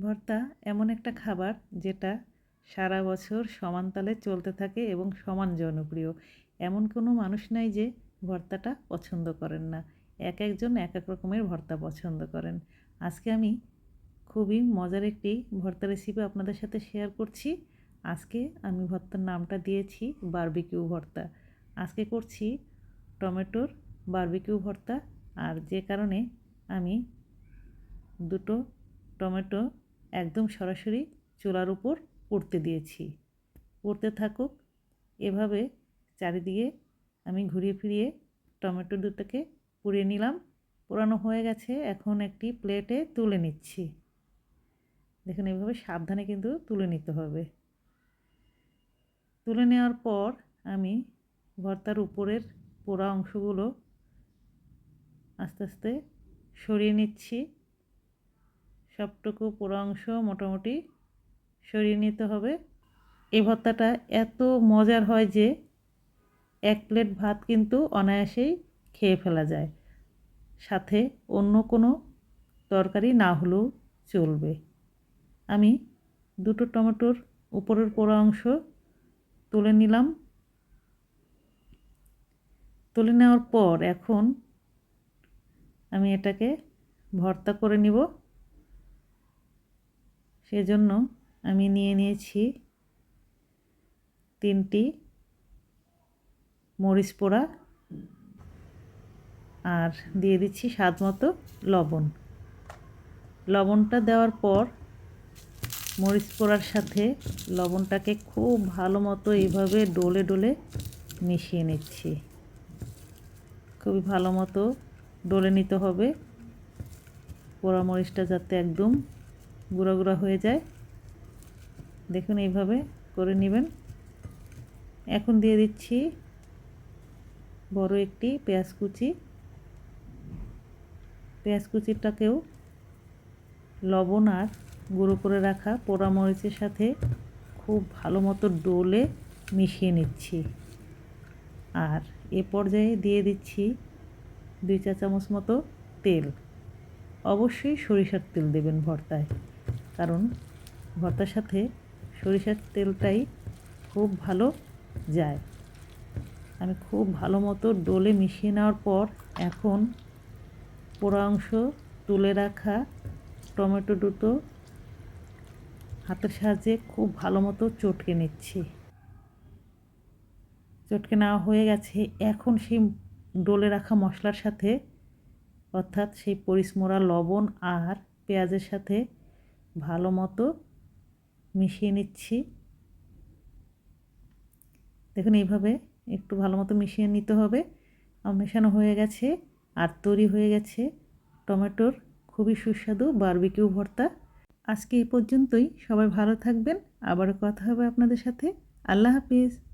ভর্তা এমন একটা খাবার যেটা সারা বছর সমান তালে চলতে থাকে এবং সমান জনপ্রিয়। এমন কোনো মানুষ নাই যে ভর্তাটা পছন্দ করেন না। এক একজন এক এক রকমের ভর্তা পছন্দ করেন। আজকে আমি খুবই মজার একটি ভর্তা রেসিপি আপনাদের সাথে শেয়ার করছি। আজকে আমি ভর্তার নামটা দিয়েছি বারবিকিউ ভর্তা। আজকে করছি টমেটোর বারবিকিউ ভর্তা। আর যে কারণে আমি দুটো টমেটো একদম সরাসরি চুলার উপর পুড়তে দিয়েছি। পড়তে থাকুক। এভাবে চারিদিকে আমি ঘুরিয়ে ফিরিয়ে টমেটো দুটোকে পুড়িয়ে নিলাম। পোড়ানো হয়ে গেছে। এখন একটি প্লেটে তুলে নিচ্ছি। দেখুন, এভাবে সাবধানে কিন্তু তুলে নিতে হবে। তুলে নেওয়ার পর আমি ভর্তার উপরের পোড়া অংশগুলো আস্তে আস্তে সরিয়ে নিচ্ছি। সবটুকু পোড়া অংশ মোটামুটি সরিয়ে নিতে হবে। এই ভর্তাটা এত মজার হয় যে এক প্লেট ভাত কিন্তু অনায়াসেই খেয়ে ফেলা যায়। সাথে অন্য কোনো তরকারি না হলেও চলবে। আমি দুটো টমেটোর উপরের পোড়া অংশ তুলে নিলাম। তুলে নেওয়ার পর এখন আমি এটাকে ভর্তা করে নিব। সেজন্য আমি নিয়ে নিয়েছি তিনটি মরিচ পোড়া আর দিয়ে দিচ্ছি স্বাদ মতো লবণ। লবণটা দেওয়ার পর মরিচ পোড়ার সাথে লবণটাকে খুব ভালো মতো এইভাবে ডলে ডলে মিশিয়ে নিচ্ছি। খুবই ভালো মতো ডলে নিতে হবে। পোড়া মরিচটা যাতে একদম গুঁড়া গুঁড়া হয়ে যায়। দেখুন এইভাবে করে নেবেন। এখন দিয়ে দিচ্ছি বড় একটি পেঁয়াজ কুচি। পেঁয়াজ কুচিটাকেও লবণ আর গুঁড়ো করে রাখা পোড়া মরিচের সাথে খুব ভালো মতো ডোলে মিশিয়ে নিচ্ছি। আর এ পর্যায়ে দিয়ে দিচ্ছি দুই চা চামচ মতো তেল। অবশ্যই সরিষার তেল দেবেন ভর্তায়। কারণ ভর্তার সাথে সরিষার তেলটাই খুব ভালো যায়। আমি খুব ভালো মতো ডোলে মিশিয়ে নেওয়ার পর এখন পোড়া অংশ তুলে রাখা টমেটো দুটো হাতের সাহায্যে খুব ভালো মতো চটকে নিচ্ছি। চটকে নেওয়া হয়ে গেছে। এখন সেই ডোলে রাখা মশলার সাথে অর্থাৎ সেই পরিসমোড়া লবণ আর পেঁয়াজের সাথে ভালো মতো মিশিয়ে নিচ্ছি। দেখুন, এইভাবে একটু ভালো মতো মিশিয়ে নিতে হবে। মেশানো হয়ে গেছে, আর তৈরি হয়ে গেছে টমেটোর খুবই সুস্বাদু বারবিকিউ ভর্তা। আজকে এই পর্যন্তই। সবাই ভালো থাকবেন। আবারও কথা হবে আপনাদের সাথে। আল্লাহ হাফিজ।